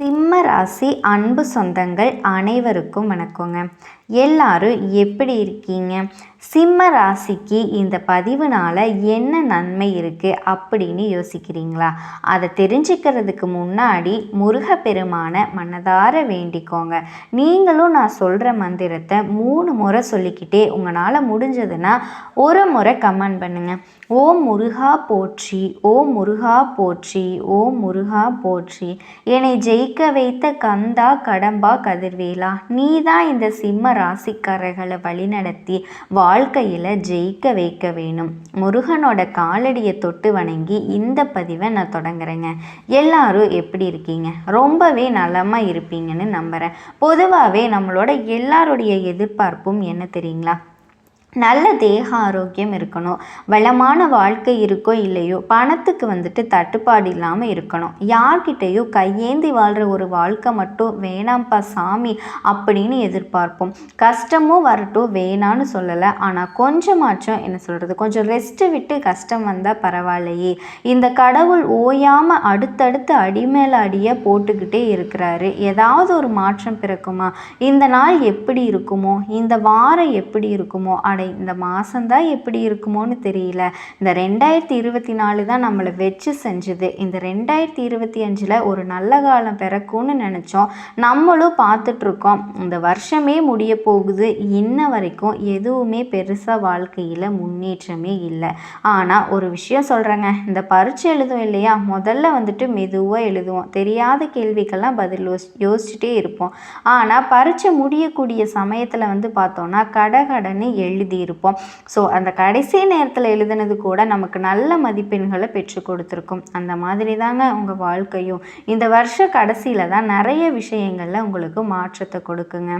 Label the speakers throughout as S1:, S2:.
S1: சிம்ம ராசி அன்பு சொந்தங்கள் அனைவருக்கும் வணக்கங்க. எல்லாரும் எப்படி இருக்கீங்க? சிம்ம ராசிக்கு இந்த பதிவுனால என்ன நன்மை இருக்குது அப்படின்னு யோசிக்கிறீங்களா? அதை தெரிஞ்சுக்கிறதுக்கு முன்னாடி முருகப்பெருமான மனதார வேண்டிக்கோங்க. நீங்களும் நான் சொல்கிற மந்திரத்தை மூணு முறை சொல்லிக்கிட்டே உங்களால் முடிஞ்சதுன்னா ஒரு முறை கமெண்ட் பண்ணுங்கள் ஓம் முருகா போற்றி ஓம் முருகா போற்றி ஓம் முருகா போற்றி. என்னை ஜெயிக்க வைத்த கந்தா கடம்பா கதிர்வேலா நீ தான் இந்த சிம்ம ராசிக்காரர்களை வழிநடத்தி வாழ்க்கையில் ஜெயிக்க வைக்க வேணும் முருகனோட காலடியை தொட்டு வணங்கி இந்த பதிவை நான் தொடங்குறேங்க. எல்லாரும் எப்படி இருக்கீங்க? ரொம்பவே நலமாக இருப்பீங்கன்னு நம்புகிறேன் பொதுவாகவே நம்மளோட எல்லாருடைய எதிர்பார்ப்பும் என்ன தெரியுங்களா? நல்ல தேக ஆரோக்கியம் இருக்கணும். வளமான வாழ்க்கை இருக்கோ இல்லையோ பணத்துக்கு வந்துட்டு தட்டுப்பாடு இல்லாமல் இருக்கணும். யார்கிட்டையோ கையேந்தி வாழ்கிற ஒரு வாழ்க்கை மட்டும் வேணாம்ப்பா சாமி அப்படின்னு எதிர்பார்ப்போம். கஷ்டமும் வரட்டும் வேணான்னு சொல்லலை. ஆனால் கொஞ்சமாச்சும் என்ன சொல்கிறது கொஞ்சம் ரெஸ்ட்டு விட்டு கஷ்டம் வந்தால் பரவாயில்லையே. இந்த கடவுள் ஓயாமல் அடுத்தடுத்து அடி மேலே அடியை போட்டுக்கிட்டே இருக்கிறாரு. ஏதாவது ஒரு மாற்றம் பிறக்குமா? இந்த நாள் எப்படி இருக்குமோ? இந்த வாரம் எப்படி இருக்குமோ? அடை இந்த மாதந்தான் எப்படி இருக்குமோன்னு தெரியல. இந்த ரெண்டாயிரத்தி இருபத்தி நாலு தான் நம்மளை வச்சு செஞ்சுது. இந்த ரெண்டாயிரத்தி இருபத்தி அஞ்சில் ஒரு நல்ல காலம் பிறக்கும்னு நினச்சோம். நம்மளும் பார்த்துட்ருக்கோம். இந்த வருஷமே முடிய போகுது. இன்ன வரைக்கும் எதுவுமே பெருசாக வாழ்க்கையில் முன்னேற்றமே இல்லை. ஆனால் ஒரு விஷயம் சொல்கிறேங்க இந்த பரீட்சை எழுதும் இல்லையா? முதல்ல வந்துட்டு மெதுவாக எழுதுவோம். தெரியாத கேள்விக்கெல்லாம் பதில் யோசி யோசிச்சுட்டே இருப்போம். ஆனால் பரீட்சை முடியக்கூடிய சமயத்தில் வந்து பார்த்தோன்னா கடகடன்னு எழுதி எழுதியிருப்போம் ஸோ அந்த கடைசி நேரத்தில் எழுதுனது கூட நமக்கு நல்ல மதிப்பெண்களை பெற்று கொடுத்துருக்கும். அந்த மாதிரி தாங்க உங்கள் வாழ்க்கையும். இந்த வருஷ கடைசியில் தான் நிறைய விஷயங்களில் உங்களுக்கு மாற்றத்தை கொடுக்குங்க.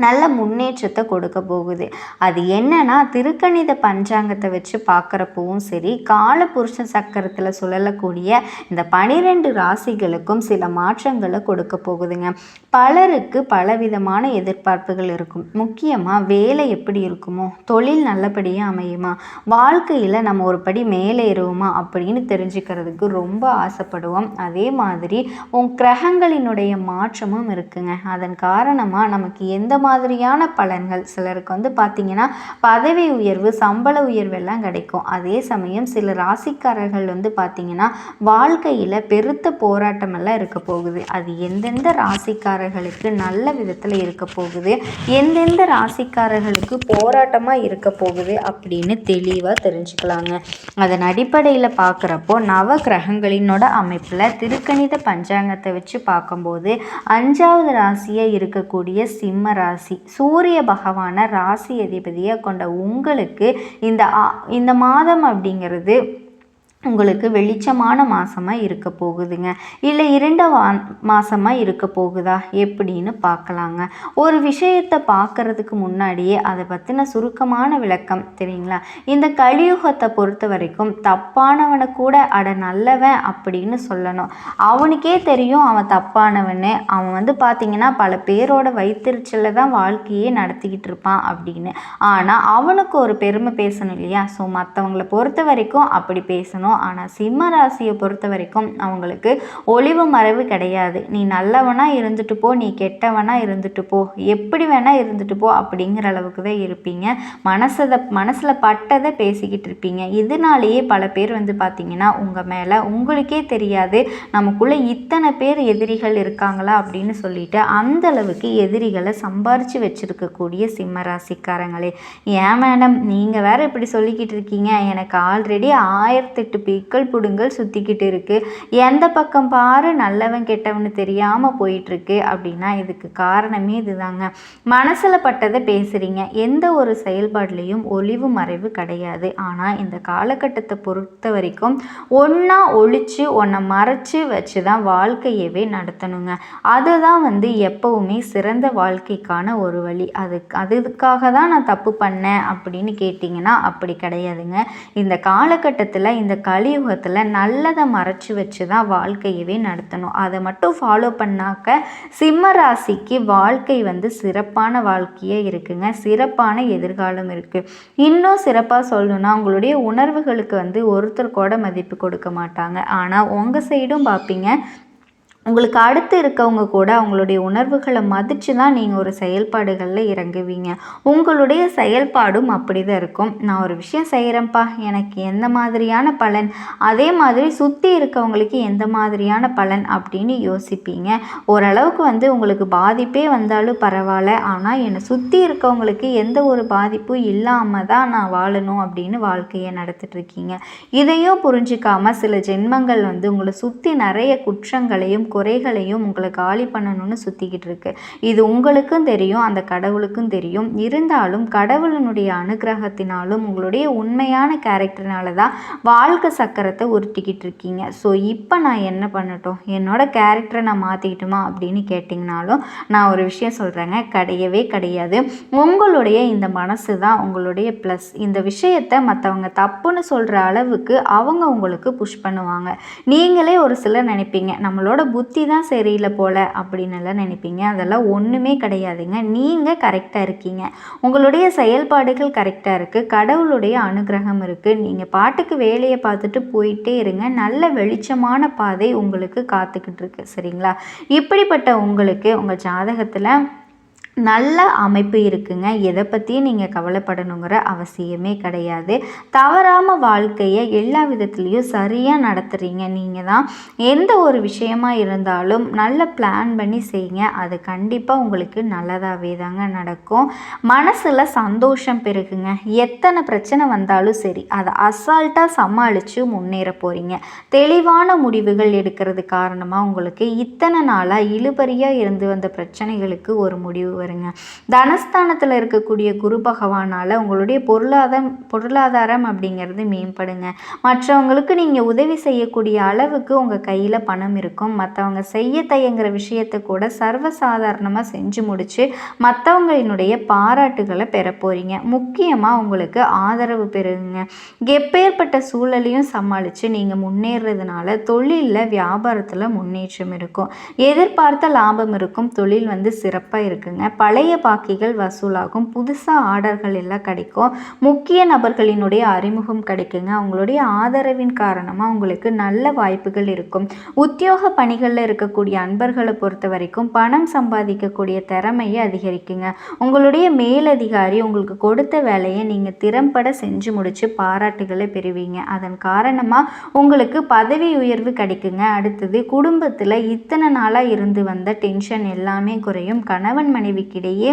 S1: நல்ல முன்னேற்றத்தை கொடுக்க போகுது. அது என்னன்னா திருக்கணித பஞ்சாங்கத்தை வச்சு பார்க்குறப்பவும் சரி காலபுருஷ சக்கரத்தில் சுழலக்கூடிய இந்த பனிரெண்டு ராசிகளுக்கும் சில மாற்றங்களை கொடுக்க போகுதுங்க. பலருக்கு பலவிதமான எதிர்பார்ப்புகள் இருக்கும். முக்கியமாக வேலை எப்படி இருக்குமோ தொழில் நல்லபடியாக அமையுமா வாழ்க்கையில் நம்ம ஒரு படி மேலே ஏறுவோமா அப்படின்னு தெரிஞ்சுக்கிறதுக்கு ரொம்ப ஆசைப்படுவோம். அதே மாதிரி உன் கிரகங்களினுடைய மாற்றமும் இருக்குங்க. அதன் காரணமாக நமக்கு எந்த மாதிரியான பலன்கள். சிலருக்கு வந்து பார்த்திங்கன்னா பதவி உயர்வு சம்பள உயர்வு எல்லாம் கிடைக்கும். அதே சமயம் சில ராசிக்காரர்கள் வந்து பார்த்திங்கன்னா வாழ்க்கையில் பெருத்த போராட்டமெல்லாம் இருக்க போகுது. அது எந்தெந்த ராசிக்காரர்களுக்கு நல்ல விதத்தில் இருக்க போகுது எந்தெந்த ராசிக்காரர்களுக்கு போராட்டமாக இருக்க போகுது அப்படின்னு தெளிவாக தெரிஞ்சுக்கலாங்க. அதன் அடிப்படையில் பார்க்குறப்போ நவ கிரகங்களினோட அமைப்பில் திருக்கணித பஞ்சாங்கத்தை வச்சு பார்க்கும்போது அஞ்சாவது ராசியாக இருக்கக்கூடிய சிம்ம ராசி ராசி. சூரிய பகவான ராசி அதிபதியை கொண்ட உங்களுக்கு இந்த இந்த மாதம் அப்படிங்கிறது உங்களுக்கு வெளிச்சமான மாதமாக இருக்க போகுதுங்க. இல்லை இரண்ட வா மாதமாக இருக்க போகுதா? எப்படின்னு பார்க்கலாங்க. ஒரு விஷயத்தை பார்க்குறதுக்கு முன்னாடியே அதை பற்றின சுருக்கமான விளக்கம் தெரியுங்களா? இந்த கலியுகத்தை பொறுத்த வரைக்கும் தப்பானவனை கூட அட நல்லவன் அப்படின்னு சொல்லணும். அவனுக்கே தெரியும் அவன் தப்பானவனு. அவன் வந்து பார்த்திங்கன்னா பல பேரோட வைத்திருச்சலில் தான் வாழ்க்கையே நடத்திக்கிட்டு இருப்பான் அப்படின்னு. ஆனால் அவனுக்கு ஒரு பெருமை பேசணும் இல்லையா? ஸோ மற்றவங்களை பொறுத்த வரைக்கும் அப்படி பேசணும். இருக்கும். ஆனால் சிம்ம ராசியை பொறுத்த வரைக்கும் அவங்களுக்கு ஒளிவு மறைவு கிடையாது. நீ நல்லவனாக இருந்துட்டு போ நீ கெட்டவனாக இருந்துட்டு போ. எப்படி வேணால் இருந்துட்டு போ அப்படிங்கிற அளவுக்கு தான் இருப்பீங்க. மனசதை மனசில் பட்டதை பேசிக்கிட்டு இருப்பீங்க. இதனாலேயே பல பேர் வந்து பார்த்திங்கன்னா உங்கள் மேலே உங்களுக்கே தெரியாது. நமக்குள்ளே இத்தனை பேர் எதிரிகள் இருக்காங்களா அப்படின்னு சொல்லிட்டு அந்த அளவுக்கு எதிரிகளை சம்பாரித்து வச்சுருக்கக்கூடிய சிம்ம ராசிக்காரங்களே. ஏன் மேடம்? நீங்கள் வேறு இப்படி சொல்லிக்கிட்டு இருக்கீங்க. எனக்கு ஆல்ரெடி ஆயிரத்தெட்டு பிக்கல் புடுங்கள் சுற்றிக்கிட்டு இருக்குது எந்த பக்கம் பாரு நல்லவன் கெட்டவனு தெரியாமல் போயிட்டுருக்கு அப்படின்னா இதுக்கு காரணமே இதுதாங்க. மனசில் பட்டதை பேசுகிறீங்க எந்த ஒரு செயல்பாடுலேயும் ஒளிவு மறைவு கிடையாது. ஆனால் இந்த காலகட்டத்தை பொறுத்த வரைக்கும் ஒன்றா ஒழித்து ஒன்றை மறைச்சி வச்சு தான் வாழ்க்கையவே நடத்தணுங்க. அதுதான் வந்து எப்போவுமே சிறந்த வாழ்க்கைக்கான ஒரு வழி. அது அதுக்காக தான் நான் தப்பு பண்ணேன் அப்படின்னு கேட்டிங்கன்னா அப்படி கிடையாதுங்க. இந்த காலகட்டத்தில் இந்த கலியுகத்தில் நல்லதை மறைச்சி வச்சு தான் வாழ்க்கையவே நடத்தணும். அதை மட்டும் ஃபாலோ பண்ணாக்க சிம்ம ராசிக்கு வாழ்க்கை வந்து சிறப்பான வாழ்க்கையே இருக்குங்க. சிறப்பான எதிர்காலம் இருக்குது இன்னும் சிறப்பாக சொல்லணும்னா உங்களுடைய உணர்வுகளுக்கு வந்து ஒருத்தர் கூட மதிப்பு கொடுக்க மாட்டாங்க. ஆனால் உங்கள் சைடும் பார்ப்பீங்க உங்களுக்கு அடுத்து இருக்கவங்க கூட அவங்களுடைய உணர்வுகளை மதித்து தான் நீங்கள் ஒரு செயல்பாடுகளில் இறங்குவீங்க. உங்களுடைய செயல்பாடும் அப்படி தான் இருக்கும். நான் ஒரு விஷயம் செய்கிறேன்ப்பா எனக்கு எந்த மாதிரியான பலன்? அதே மாதிரி சுற்றி இருக்கவங்களுக்கு எந்த மாதிரியான பலன் அப்படின்னு யோசிப்பீங்க. ஓரளவுக்கு வந்து உங்களுக்கு பாதிப்பே வந்தாலும் பரவாயில்ல. ஆனால் என்னை சுற்றி இருக்கவங்களுக்கு எந்த ஒரு பாதிப்பும் இல்லாமல் தான் நான் வாழணும் அப்படின்னு வாழ்க்கையை நடத்திட்டுருக்கீங்க இதையும் புரிஞ்சிக்காமல் சில ஜென்மங்கள் வந்து உங்களை சுற்றி நிறைய குற்றங்களையும் குறைகளையும் உங்களை காலி பண்ணணும்னு சுற்றிக்கிட்டு இருக்கு. இது உங்களுக்கும் தெரியும் அந்த கடவுளுக்கும் தெரியும். இருந்தாலும் கடவுளினுடைய அனுகிரகத்தினாலும் உங்களுடைய உண்மையான கேரக்டர்னால தான் வாழ்க்கை சக்கரத்தை உருட்டிக்கிட்டு இருக்கீங்க. ஸோ இப்போ நான் என்ன பண்ணட்டும்? என்னோட கேரக்டரை நான் மாற்றிக்கிட்டுமா அப்படின்னு கேட்டிங்கனாலும் நான் ஒரு விஷயம் சொல்கிறேங்க கிடையவே கிடையாது. உங்களுடைய இந்த மனசு தான் உங்களுடைய ப்ளஸ் இந்த விஷயத்தை மற்றவங்க தப்புன்னு சொல்கிற அளவுக்கு அவங்க உங்களுக்கு புஷ் பண்ணுவாங்க. நீங்களே ஒரு சிலர் நினைப்பீங்க நம்மளோட புத்தி தான் சரியில்லை போல் அப்படின்னு எல்லாம் நினைப்பீங்க. அதெல்லாம் ஒன்றுமே கிடையாதுங்க. நீங்கள் கரெக்டாக இருக்கீங்க. உங்களுடைய செயல்பாடுகள் கரெக்டாக இருக்குது கடவுளுடைய அனுகிரகம் இருக்குது நீங்கள் பாட்டுக்கு வேலையை பார்த்துட்டு போயிட்டே இருங்க. நல்ல வெளிச்சமான பாதை உங்களுக்கு காத்துக்கிட்டு இருக்கு. சரிங்களா? இப்படிப்பட்ட உங்களுக்கு உங்கள் ஜாதகத்தில் நல்ல அமைப்பு இருக்குங்க. எதை பற்றியும் நீங்கள் கவலைப்படணுங்கிற அவசியமே கிடையாது. தவறாமல் வாழ்க்கையை எல்லா விதத்துலேயும் சரியாக நடத்துகிறீங்க நீங்கள் தான் எந்த ஒரு விஷயமாக இருந்தாலும் நல்ல பிளான் பண்ணி செய்யுங்க அது கண்டிப்பாக உங்களுக்கு நல்லதாகவே தாங்க நடக்கும். மனசில் சந்தோஷம் பெருகுங்க. எத்தனை பிரச்சனை வந்தாலும் சரி அதை அசால்ட்டாக சமாளித்து முன்னேற போகிறீங்க தெளிவான முடிவுகள் எடுக்கிறது காரணமாக உங்களுக்கு இத்தனை நாளாக இழுபறியாக இருந்து வந்த பிரச்சனைகளுக்கு ஒரு முடிவு வருங்க. தனஸ்தானத்தில் இருக்கக்கூடிய குரு பகவானால் உங்களுடைய பொருளாதாரம் பொருளாதாரம் அப்படிங்கிறது மேம்படுங்க. மற்றவங்களுக்கு நீங்கள் உதவி செய்யக்கூடிய அளவுக்கு உங்கள் கையில் பணம் இருக்கும். மற்றவங்க செய்ய தயங்குற விஷயத்தை கூட சர்வசாதாரணமாக செஞ்சு முடித்து மற்றவங்களினுடைய பாராட்டுகளை பெற போகிறீங்க முக்கியமாக உங்களுக்கு ஆதரவு பெறுங்க. எப்பேற்பட்ட சூழலையும் சமாளித்து நீங்கள் முன்னேறதுனால தொழிலில் வியாபாரத்தில் முன்னேற்றம் இருக்கும். எதிர்பார்த்த லாபம் இருக்கும். தொழில் வந்து சிறப்பாக இருக்குங்க. பழைய பாக்கிகள் வசூலாகும். புதுசாக ஆர்டர்கள் எல்லாம் கிடைக்கும். முக்கிய நபர்களினுடைய அறிமுகம் கிடைக்குங்க. அவங்களுடைய ஆதரவின் காரணமாக உங்களுக்கு நல்ல வாய்ப்புகள் இருக்கும். உத்தியோக பணிகளில் இருக்கக்கூடிய அன்பர்களை பொறுத்த வரைக்கும் பணம் சம்பாதிக்கக்கூடிய திறமையை அதிகரிக்குங்க. உங்களுடைய மேலதிகாரி உங்களுக்கு கொடுத்த வேலையை நீங்கள் திறம்பட செஞ்சு முடித்து பாராட்டுகளை பெறுவீங்க. அதன் காரணமாக உங்களுக்கு பதவி உயர்வு கிடைக்குங்க. அடுத்தது குடும்பத்தில் இத்தனை நாளாக இருந்து வந்த டென்ஷன் எல்லாமே குறையும். கணவன் மனைவி மனைவிக்கிடையே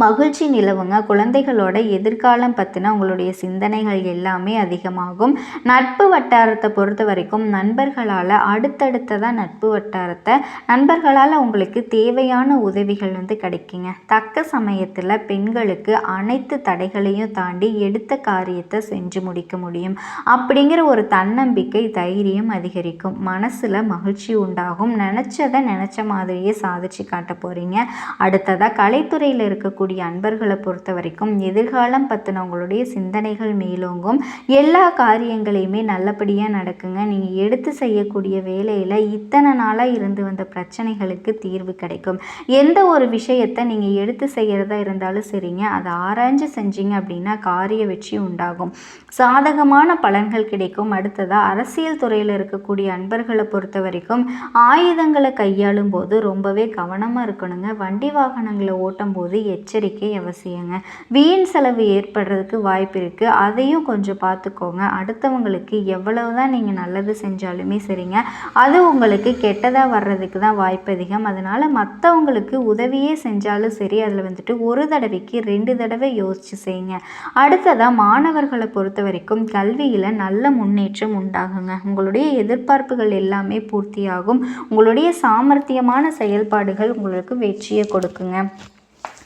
S1: மகிழ்ச்சி நிலவுங்க. குழந்தைகளோட எதிர்காலம் பற்றின உங்களுடைய சிந்தனைகள் எல்லாமே அதிகமாகும். நட்பு வட்டாரத்தை பொறுத்த வரைக்கும் நண்பர்களால் அடுத்தடுத்ததாக நட்பு வட்டாரத்தை நண்பர்களால் உங்களுக்கு தேவையான உதவிகள் வந்து கிடைக்குங்க. தக்க சமயத்தில் பெண்களுக்கு அனைத்து தடைகளையும் தாண்டி எடுத்த காரியத்தை செஞ்சு முடிக்க முடியும். அப்படிங்கிற ஒரு தன்னம்பிக்கை தைரியம் அதிகரிக்கும். மனசில் மகிழ்ச்சி உண்டாகும். நினச்சதை நினச்ச மாதிரியே சாதிச்சு காட்ட போகிறீங்க அடுத்ததாக கலைத்துறையில் இருக்கக்கூடிய இருக்கக்கூடிய அன்பர்களை பொறுத்த வரைக்கும் எதிர்காலம் பற்றினவங்களுடைய சிந்தனைகள் மேலோங்கும். எல்லா காரியங்களையுமே நல்லபடியாக நடக்குங்க. நீங்கள் எடுத்து செய்யக்கூடிய வேலையில் இத்தனை நாளாக இருந்து வந்த பிரச்சனைகளுக்கு தீர்வு கிடைக்கும். எந்த ஒரு விஷயத்தை நீங்கள் எடுத்து செய்கிறதா இருந்தாலும் சரிங்க. அதை ஆராய்ஞ்சு செஞ்சீங்க அப்படின்னா காரிய வெற்றி உண்டாகும். சாதகமான பலன்கள் கிடைக்கும். அடுத்ததாக அரசியல் துறையில் இருக்கக்கூடிய அன்பர்களை பொறுத்த வரைக்கும் ஆயுதங்களை கையாளும் போது ரொம்பவே கவனமாக இருக்கணுங்க. வண்டி வாகனங்களை ஓட்டும் போது எச்ச எச்சரிக்கை அவசியங்க. வீண் செலவு ஏற்படுறதுக்கு வாய்ப்பு இருக்குது அதையும் கொஞ்சம் பார்த்துக்கோங்க அடுத்தவங்களுக்கு எவ்வளவு தான் நீங்கள் நல்லது செஞ்சாலுமே சரிங்க. அது உங்களுக்கு கெட்டதாக வர்றதுக்கு தான் வாய்ப்பு அதிகம். அதனால் மற்றவங்களுக்கு உதவியே செஞ்சாலும் சரி அதில் வந்துட்டு ஒரு தடவைக்கு ரெண்டு தடவை யோசித்து செய்யுங்க. அடுத்ததாக மாணவர்களை பொறுத்த வரைக்கும் கல்வியில் நல்ல முன்னேற்றம் உண்டாகுங்க. உங்களுடைய எதிர்பார்ப்புகள் எல்லாமே பூர்த்தியாகும். உங்களுடைய சாமர்த்தியமான செயல்பாடுகள் உங்களுக்கு வெற்றியை கொடுக்குங்க.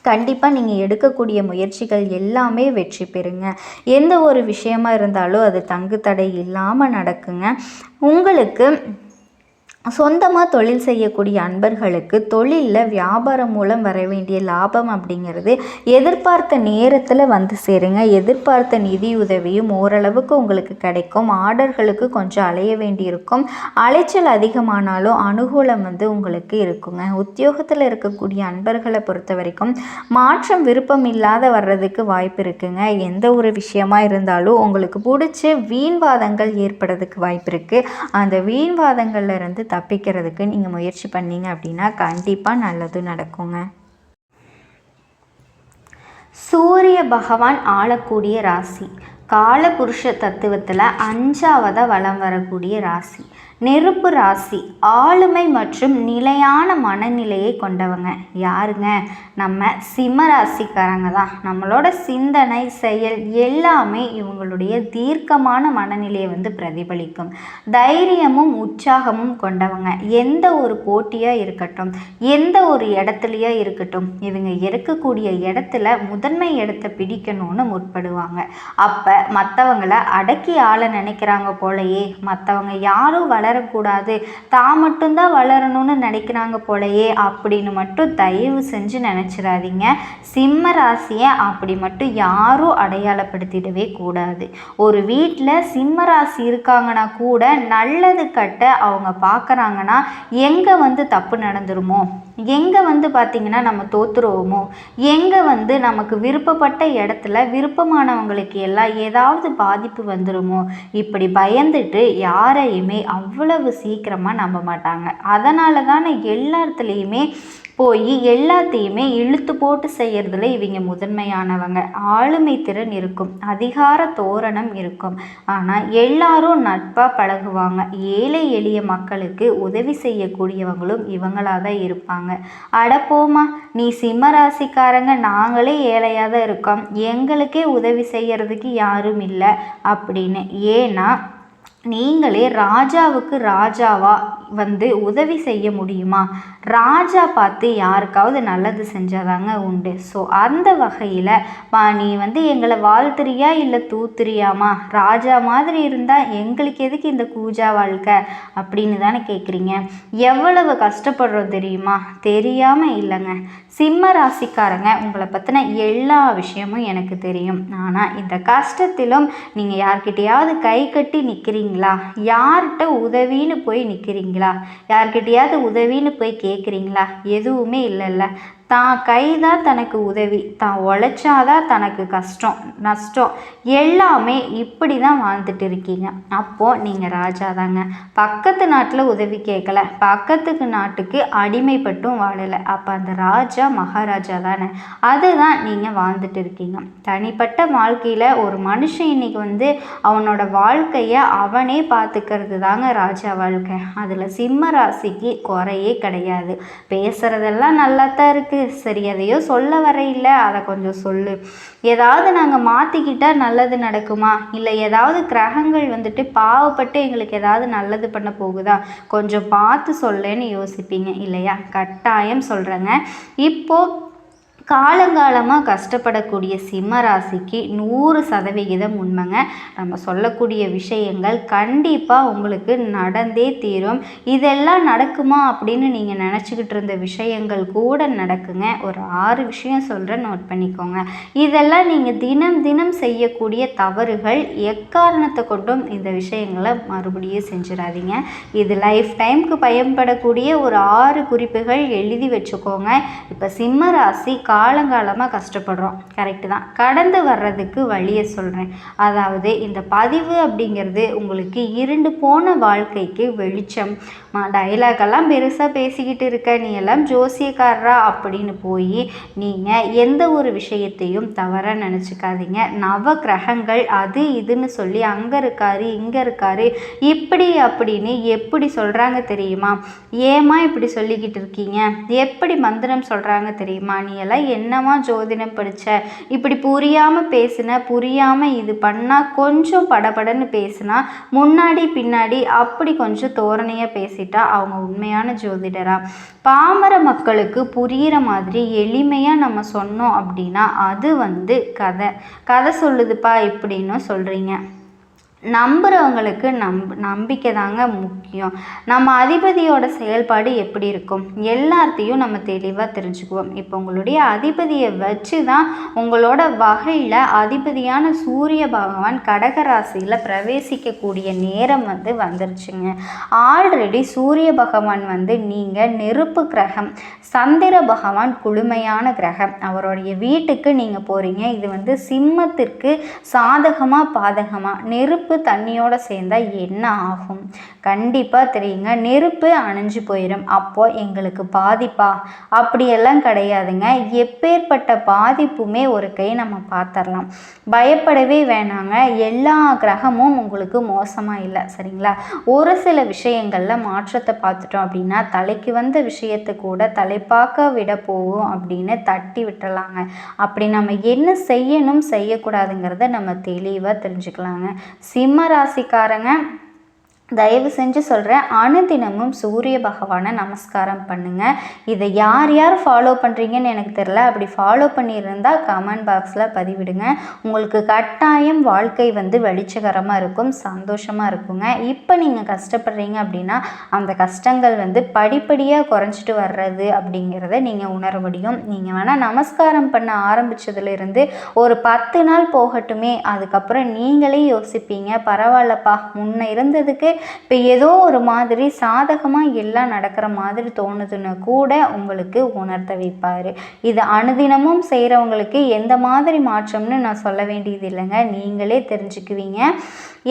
S1: கண்டிப்பாக நீங்கள் எடுக்கக்கூடிய முயற்சிகள் எல்லாமே வெற்றி பெறுங்க. எந்த ஒரு விஷயமா இருந்தாலும் அது தங்கு தடை இல்லாமல் நடக்குங்க. உங்களுக்கு சொந்தமாக தொழில் செய்யக்கூடிய அன்பர்களுக்கு தொழிலில் வியாபாரம் மூலம் வர வேண்டிய லாபம் அப்படிங்கிறது எதிர்பார்த்த நேரத்தில் வந்து சேருங்க. எதிர்பார்த்த நிதி உதவியும் ஓரளவுக்கு உங்களுக்கு கிடைக்கும். ஆர்டர்களுக்கு கொஞ்சம் அலைய வேண்டியிருக்கும். அலைச்சல் அதிகமானாலும் அனுகூலம் வந்து உங்களுக்கு இருக்குங்க. உத்தியோகத்தில் இருக்கக்கூடிய அன்பர்களை பொறுத்த வரைக்கும் மாற்றம் விருப்பம் இல்லாத வர்றதுக்கு வாய்ப்பு இருக்குங்க. எந்த ஒரு விஷயமா இருந்தாலும் உங்களுக்கு பிடிச்ச வீண்வாதங்கள் ஏற்படுறதுக்கு வாய்ப்பு இருக்குது அந்த வீண்வாதங்கள்லேருந்து இருந்து தப்பிக்கிறதுக்கு நீங்கள் முயற்சி பண்ணீங்க அப்படின்னா கண்டிப்பாக நல்லது நடக்குங்க. சூரிய பகவான் ஆளக்கூடிய ராசி. காலபுருஷ தத்துவத்தில் அஞ்சாவதாக வலம் வரக்கூடிய ராசி. நெருப்பு ராசி ஆளுமை மற்றும் நிலையான மனநிலையை கொண்டவங்க. யாருங்க? நம்ம சிம்ம ராசிக்காரங்க தான். நம்மளோட சிந்தனை செயல் எல்லாமே இவங்களுடைய தீர்க்கமான மனநிலையை வந்து பிரதிபலிக்கும். தைரியமும் உற்சாகமும் கொண்டவங்க. எந்த ஒரு போட்டியாக இருக்கட்டும் எந்த ஒரு இடத்துலையோ இருக்கட்டும் இவங்க இருக்கக்கூடிய இடத்துல முதன்மை இடத்தை பிடிக்கணும்னு முற்படுவாங்க. அப்போ மற்றவங்களை அடக்கி ஆள நினைக்கிறாங்க போலயே மற்றவங்க யாரும் வளரக்கூடாது. தான் மட்டும்தான் வளரணும்னு நினைக்கிறாங்க போலயே அப்படின்னு மட்டும் தயவு செஞ்சு நினச்சிடாதீங்க சிம்ம ராசியை அப்படி மட்டும் யாரும் அடையாளப்படுத்திடவே கூடாது. ஒரு வீட்டில் சிம்ம ராசி இருக்காங்கன்னா கூட நல்லது கட்ட அவங்க பார்க்குறாங்கன்னா எங்கே வந்து தப்பு நடந்துருமோ? எங்கே வந்து பார்த்திங்கன்னா நம்ம தோற்றுருவோமோ எங்கே வந்து நமக்கு விருப்பப்பட்ட இடத்துல விருப்பமானவங்களுக்கு எல்லாம் ஏதாவது பாதிப்பு வந்துடுமோ இப்படி பயந்துட்டு யாரையுமே அவ்வளவு சீக்கிரமாக நம்ப மாட்டாங்க. அதனால தானே எல்லாத்துலேயுமே போய் எல்லாத்தையுமே இழுத்து போட்டு செய்கிறதுல இவங்க முதன்மையானவங்க. ஆளுமை திறன் இருக்கும் அதிகார தோரணம் இருக்கும். ஆனால் எல்லாரும் நட்பாக பழகுவாங்க. ஏழை எளிய மக்களுக்கு உதவி செய்யக்கூடியவங்களும் இவங்களாக தான் இருப்பாங்க அடப்போமா நீ சிம்ம ராசிக்காரங்க நாங்களே ஏழையாக தான் இருக்கோம். எங்களுக்கே உதவி செய்யறதுக்கு யாரும் இல்லை அப்படின்னு. ஏன்னா நீங்களே ராஜாவுக்கு ராஜாவா வந்து உதவி செய்ய முடியுமா? ராஜா பார்த்து யாருக்காவது நல்லது செஞ்சாதாங்க உண்டு. ஸோ அந்த வகையில் நீ வந்து எங்களை வாழ்த்துறியா இல்லை தூத்துறியாமா? ராஜா மாதிரி இருந்தால் எங்களுக்கு எதுக்கு இந்த கூஜா வாழ்க்கை? அப்படின்னு தானே கேட்குறீங்க எவ்வளவு கஷ்டப்படுறோம் தெரியுமா? தெரியாமல் இல்லைங்க. சிம்ம ராசிக்காரங்க உங்களை பற்றின எல்லா விஷயமும் எனக்கு தெரியும். ஆனால் இந்த கஷ்டத்திலும் நீங்கள் யார்கிட்டையாவது கை கட்டி நிற்கிறீங்க நிற்கிறீங்களா யார்கிட்ட உதவின்னு போய் நிற்கிறீங்களா யார்கிட்டயாவது உதவின்னு போய் கேட்குறீங்களா எதுவுமே இல்லைல்ல. தான் கை தான் தனக்கு உதவி தான் உழைச்சாதான் தனக்கு கஷ்டம் நஷ்டம். எல்லாமே இப்படி தான் வாழ்ந்துட்டு இருக்கீங்க. அப்போது நீங்கள் ராஜா தாங்க. பக்கத்து நாட்டில் உதவி கேட்கல பக்கத்துக்கு நாட்டுக்கு அடிமைப்பட்டும் வாழலை. அப்போ அந்த ராஜா மகாராஜா தானே. அதுதான் நீங்கள் வாழ்ந்துட்டு இருக்கீங்க. தனிப்பட்ட வாழ்க்கையில் ஒரு மனுஷன் இன்னைக்கு வந்து அவனோட வாழ்க்கையை அவனே பார்த்துக்கிறது தாங்க ராஜா வாழ்க்கை. அதில் சிம்ம ராசிக்கு குறையே கிடையாது. பேசுகிறதெல்லாம் நல்லா தான் இருக்குது இருக்கு சரி எதையோ சொல்ல வரையில்ல அதை கொஞ்சம் சொல்லு. ஏதாவது நாங்கள் மாற்றிக்கிட்டால் நல்லது நடக்குமா? இல்லை ஏதாவது கிரகங்கள் வந்துட்டு பாவப்பட்டு எங்களுக்கு ஏதாவது நல்லது பண்ண போகுதா? கொஞ்சம் பார்த்து சொல்லேன்னு யோசிப்பீங்க. இல்லையா? கட்டாயம் சொல்கிறேங்க இப்போது காலங்காலமாக கஷ்டப்படக்கூடிய சிம்ம ராசிக்கு நூறு சதவிகிதம் உண்மைங்க. நம்ம சொல்லக்கூடிய விஷயங்கள் கண்டிப்பாக உங்களுக்கு நடந்தே தீரும். இதெல்லாம் நடக்குமா அப்படின்னு நீங்கள் நினச்சிக்கிட்டு இருந்த விஷயங்கள் கூட நடக்குங்க. ஒரு ஆறு விஷயம் சொல்கிறேன் நோட் பண்ணிக்கோங்க. இதெல்லாம் நீங்கள் தினம் தினம் செய்யக்கூடிய தவறுகள் எக்காரணத்தை கொண்டும் இந்த விஷயங்களை மறுபடியும் செஞ்சிடாதீங்க. இது லைஃப் டைமுக்கு பயன்படக்கூடிய ஒரு ஆறு குறிப்புகள் எழுதி வச்சுக்கோங்க. இப்போ சிம்ம ராசி காலங்காலமாக கஷ்டப்படுறோம். கரெக்டு தான். கடந்து வர்றதுக்கு வழியை சொல்கிறேன் அதாவது இந்த பதிவு அப்படிங்கிறது உங்களுக்கு இருண்டு போன வாழ்க்கைக்கு வெளிச்சம். டைலாகெல்லாம் பெருசாக பேசிக்கிட்டு இருக்க நீ எல்லாம் ஜோசியக்காரரா அப்படின்னு போய் நீங்கள் எந்த ஒரு விஷயத்தையும் தவறாக நினச்சிக்காதீங்க. நவ கிரகங்கள் அது இதுன்னு சொல்லி அங்கே இருக்காரு இங்கே இருக்காரு இப்படி அப்படின்னு எப்படி சொல்கிறாங்க தெரியுமா? ஏமா இப்படி சொல்லிக்கிட்டு இருக்கீங்க? எப்படி மந்திரம் சொல்கிறாங்க தெரியுமா? நீ எல்லாம் என்னமா ஜோதிடம் படித்த இப்படி புரியாமல் பேசின புரியாமல் இது பண்ணால் கொஞ்சம் படபடன்னு பேசினா முன்னாடி பின்னாடி அப்படி கொஞ்சம் தோரணையாக பேசிட்டா அவங்க உண்மையான ஜோதிடரா? பாமர மக்களுக்கு புரிகிற மாதிரி எளிமையாக நம்ம சொன்னோம் அப்படின்னா அது வந்து கதை. கதை சொல்லுதுப்பா இப்படின்னு சொல்கிறீங்க நம்புகிறவங்களுக்கு நம்ப நம்பிக்கை தாங்க முக்கியம். நம்ம அதிபதியோட செயல்பாடு எப்படி இருக்கும்? எல்லாத்தையும் நம்ம தெளிவாக தெரிஞ்சுக்குவோம். இப்போ உங்களுடைய அதிபதியை வச்சு தான் உங்களோட வகையில் அதிபதியான சூரிய பகவான் கடகராசியில் பிரவேசிக்கக்கூடிய நேரம் வந்து வந்துருச்சுங்க. ஆல்ரெடி சூரிய பகவான் வந்து நீங்கள் நெருப்பு கிரகம் சந்திர பகவான் குளுமையான கிரகம். அவருடைய வீட்டுக்கு நீங்கள் போகிறீங்க இது வந்து சிம்மத்திற்கு சாதகமாக பாதகமாக நெருப்பு நெருப்பு தண்ணியோடு சேர்ந்தால் என்ன ஆகும்? கண்டிப்பாக தெரியுங்க. நெருப்பு அணைஞ்சு போயிடும் அப்போ எங்களுக்கு பாதிப்பா? அப்படியெல்லாம் கிடையாதுங்க. எப்பேற்பட்ட பாதிப்புமே ஒரு கை நம்ம பார்த்துடலாம் பயப்படவே வேணாங்க. எல்லா கிரகமும் உங்களுக்கு மோசமாக இல்லை. சரிங்களா? ஒரு சில விஷயங்களில் மாற்றத்தை பார்த்துட்டோம் அப்படின்னா தலைக்கு வந்த விஷயத்தை கூட தலைப்பாக்க விட போகும் அப்படின்னு தட்டி விட்டுறலாங்க அப்படி நம்ம என்ன செய்யணும் செய்யக்கூடாதுங்கிறத நம்ம தெளிவாக தெரிஞ்சுக்கலாங்க. சிம்ம ராசிக்காரங்க. தயவு செஞ்சு சொல்கிறேன் அனுதினமும் சூரிய பகவானை நமஸ்காரம் பண்ணுங்கள் இதை யார் யார் ஃபாலோ பண்ணுறீங்கன்னு எனக்கு தெரில அப்படி ஃபாலோ பண்ணியிருந்தால் கமெண்ட் பாக்ஸில் பதிவிடுங்க. உங்களுக்கு கட்டாயம் வாழ்க்கை வந்து வெளிச்சகரமாக இருக்கும் சந்தோஷமாக இருக்குங்க. இப்போ நீங்கள் கஷ்டப்படுறீங்க அப்படின்னா அந்த கஷ்டங்கள் வந்து படிப்படியாக குறைஞ்சிட்டு வர்றது அப்படிங்கிறத நீங்கள் உணர முடியும். நீங்கள் வேணால் நமஸ்காரம் பண்ண ஆரம்பித்ததுலேருந்து ஒரு பத்து நாள் போகட்டுமே. அதுக்கப்புறம் நீங்களே யோசிப்பீங்க பரவாயில்லப்பா முன்ன இருந்ததுக்கு இப்போ ஏதோ ஒரு மாதிரி சாதகமாக எல்லாம் நடக்கிற மாதிரி தோணுதுன்னு கூட உங்களுக்கு உணர்த்த வைப்பார். இது அனுதினமும் செய்கிறவங்களுக்கு எந்த மாதிரி மாற்றம்னு நான் சொல்ல வேண்டியது இல்லைங்க. நீங்களே தெரிஞ்சுக்குவீங்க.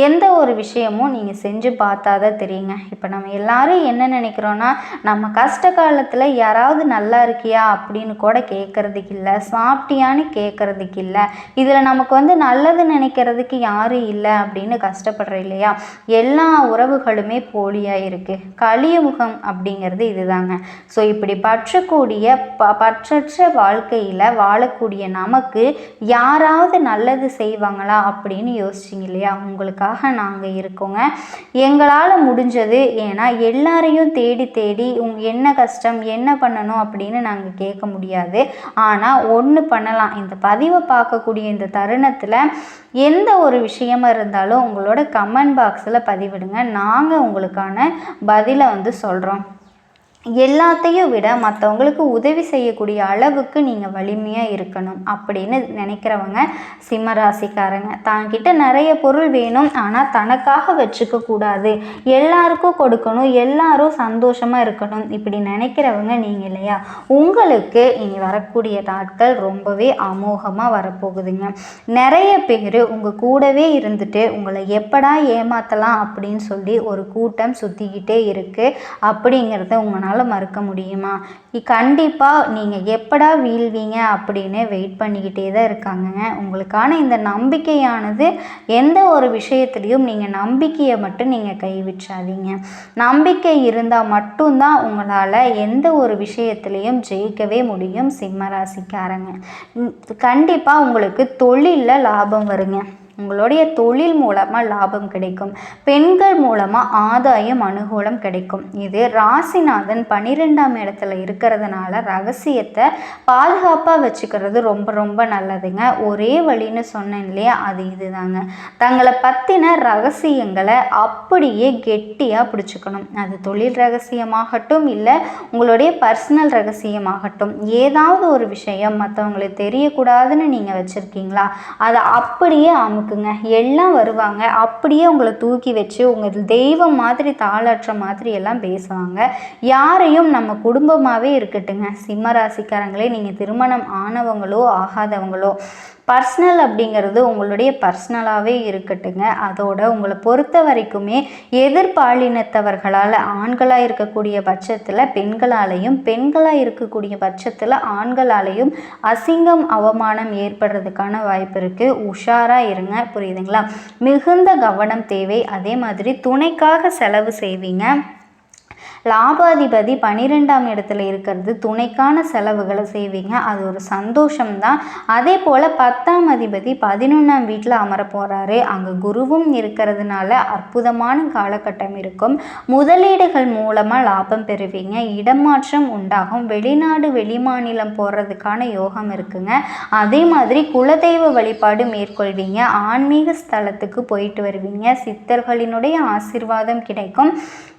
S1: எந்த ஒரு விஷயமும் நீங்கள் செஞ்சு பார்த்தா தான் தெரியுங்க. இப்போ நம்ம எல்லாரும் என்ன நினைக்கிறோன்னா நம்ம கஷ்ட காலத்தில் யாராவது நல்லா இருக்கியா அப்படின்னு கூட கேட்குறதுக்கு இல்லை சாப்பிட்டியான்னு கேட்குறதுக்கு இல்லை இதில் நமக்கு வந்து நல்லது நினைக்கிறதுக்கு யாரும் இல்லை அப்படின்னு கஷ்டப்படுற இல்லையா? எல்லா உறவுகளுமே போலியாக இருக்குது கலியுகம் அப்படிங்கிறது இதுதாங்க. ஸோ இப்படி பற்றக்கூடிய ப பற்றற்ற வாழ்க்கையில் வாழக்கூடிய நமக்கு யாராவது நல்லது செய்வாங்களா அப்படின்னு யோசிச்சிங்க இல்லையா? உங்களுக்கு உங்களுக்காக நாங்கள் இருக்கோங்க. எங்களால் முடிஞ்சது ஏன்னா எல்லாரையும் தேடி தேடி உங் என்ன கஷ்டம் என்ன பண்ணணும் அப்படின்னு நாங்கள் கேட்க முடியாது. ஆனால் ஒன்று பண்ணலாம். இந்த பதிவை பார்க்கக்கூடிய இந்த தருணத்தில் எந்த ஒரு விஷயமா இருந்தாலும் உங்களோட கமெண்ட் பாக்ஸில் பதிவிடுங்க. நாங்கள் உங்களுக்கான பதிலை வந்து சொல்கிறோம் எல்லாத்தையும் விட மற்றவங்களுக்கு உதவி செய்யக்கூடிய அளவுக்கு நீங்கள் வலிமையாக இருக்கணும் அப்படின்னு நினைக்கிறவங்க சிம்மராசிக்காரங்க. தான்கிட்ட நிறைய பொருள் வேணும் ஆனால் தனக்காக வச்சுக்க கூடாது. எல்லாருக்கும் கொடுக்கணும் எல்லாரும் சந்தோஷமாக இருக்கணும் இப்படி நினைக்கிறவங்க நீங்கள் இல்லையா? உங்களுக்கு இனி வரக்கூடிய நாட்கள் ரொம்பவே அமோகமாக வரப்போகுதுங்க. நிறைய பேர் உங்கள் கூடவே இருந்துட்டு உங்களை எப்படா ஏமாற்றலாம் அப்படின்னு சொல்லி ஒரு கூட்டம் சுற்றிக்கிட்டே இருக்குது அப்படிங்கிறத உங்களால் உங்களால் மறுக்க முடியுமா? கண்டிப்பாக நீங்கள் எப்படா வீழ்வீங்க அப்படின்னு வெயிட் பண்ணிக்கிட்டே தான் இருக்காங்கங்க. உங்களுக்கான இந்த நம்பிக்கையானது எந்த ஒரு விஷயத்துலையும் நீங்கள் நம்பிக்கையை மட்டும் நீங்கள் கைவிற்றாதீங்க நம்பிக்கை இருந்தால் மட்டும்தான் உங்களால் எந்த ஒரு விஷயத்துலையும் ஜெயிக்கவே முடியும் சிம்மராசிக்காரங்க கண்டிப்பாக உங்களுக்கு தொழிலில் லாபம் வருங்க. உங்களுடைய தொழில் மூலமாக லாபம் கிடைக்கும். பெண்கள் மூலமாக ஆதாயம் அனுகூலம் கிடைக்கும். இது ராசிநாதன் பன்னிரெண்டாம் இடத்துல இருக்கிறதுனால ரகசியத்தை பாதுகாப்பாக வச்சுக்கிறது ரொம்ப ரொம்ப நல்லதுங்க. ஒரே வழின்னு சொன்னேன் இல்லையா? அது இதுதாங்க. தங்களை பற்றின ரகசியங்களை அப்படியே கெட்டியாக பிடிச்சிக்கணும். அது தொழில் ரகசியமாகட்டும் இல்லை உங்களுடைய பர்சனல் ரகசியமாகட்டும். ஏதாவது ஒரு விஷயம் மற்றவங்களுக்கு தெரியக்கூடாதுன்னு நீங்கள் வச்சுருக்கீங்களா? அதை அப்படியே அமு நமக்குங்க எல்லாம் வருவாங்க. அப்படியே உங்களை தூக்கி வச்சு உங்கள் தெய்வம் மாதிரி தாளாற்ற மாதிரி எல்லாம் பேசுவாங்க. யாரையும் நம்ம குடும்பமாகவே இருக்கட்டுங்க. சிம்ம ராசிக்காரங்களே நீங்கள் திருமணம் ஆனவங்களோ ஆகாதவங்களோ பர்சனல் அப்படிங்கிறது உங்களுடைய பர்சனலாகவே இருக்கட்டுங்க. அதோட உங்களை பொறுத்த வரைக்குமே எதிர்பாலினத்தவர்களால் ஆண்களாக இருக்கக்கூடிய பட்சத்தில் பெண்களாலையும் பெண்களாக இருக்கக்கூடிய பட்சத்தில் ஆண்களாலையும் அசிங்கம் அவமானம் ஏற்படுறதுக்கான வாய்ப்பு இருக்குது உஷாராக இருங்க. புரியுதுங்களா? மிகுந்த கவனம் தேவை. அதே மாதிரி துணைக்காக செலவு செய்வீங்க. லாபாதிபதி பனிரெண்டாம் இடத்துல இருக்கிறது. துணைக்கான செலவுகளை செய்வீங்க. அது ஒரு சந்தோஷம்தான். அதே போல் பத்தாம் அதிபதி பதினொன்றாம் வீட்டில் அமர போகிறாரு அங்கே குருவும் இருக்கிறதுனால அற்புதமான காலகட்டம் இருக்கும். முதலீடுகள் மூலமாக லாபம் பெறுவீங்க. இடமாற்றம் உண்டாகும். வெளிநாடு வெளிமாநிலம் போகிறதுக்கான யோகம் இருக்குங்க. அதே மாதிரி குலதெய்வ வழிபாடு மேற்கொள்வீங்க. ஆன்மீக ஸ்தலத்துக்கு போயிட்டு வருவீங்க. சித்தர்களினுடைய ஆசிர்வாதம் கிடைக்கும்.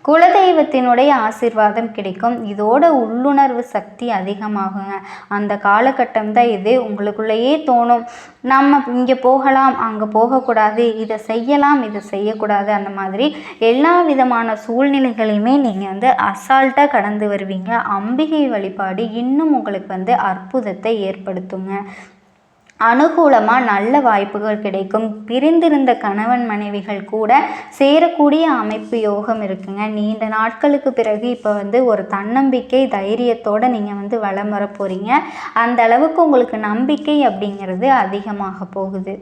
S1: குலதெய்வத்தினுடைய ஆசிர்வாதம் கிடைக்கும். இதோட உள்ளுணர்வு சக்தி அதிகமாகுங்க. அந்த காலகட்டம் தான் இது. உங்களுக்குள்ளேயே தோணும். நம்ம இங்கே போகலாம் அங்கே போகக்கூடாது இதை செய்யலாம் இதை செய்யக்கூடாது அந்த மாதிரி எல்லா விதமான சூழ்நிலைகளையுமே நீங்கள் வந்து அசால்ட்டாக கடந்து வருவீங்க. அம்பிகை வழிபாடு இன்னும் உங்களுக்கு வந்து அற்புதத்தை ஏற்படுத்துங்க. அனுகூலமாக நல்ல வாய்ப்புகள் கிடைக்கும். பிரிந்திருந்த கணவன் மனைவிகள் கூட சேரக்கூடிய அமைப்பு யோகம் இருக்குங்க. நீண்ட நாட்களுக்கு பிறகு இப்போ வந்து ஒரு தன்னம்பிக்கை தைரியத்தோடு நீங்கள் வந்து வளம் வர போகிறீங்க அந்த அளவுக்கு உங்களுக்கு நம்பிக்கை அப்படிங்கிறது அதிகமாக போகுது.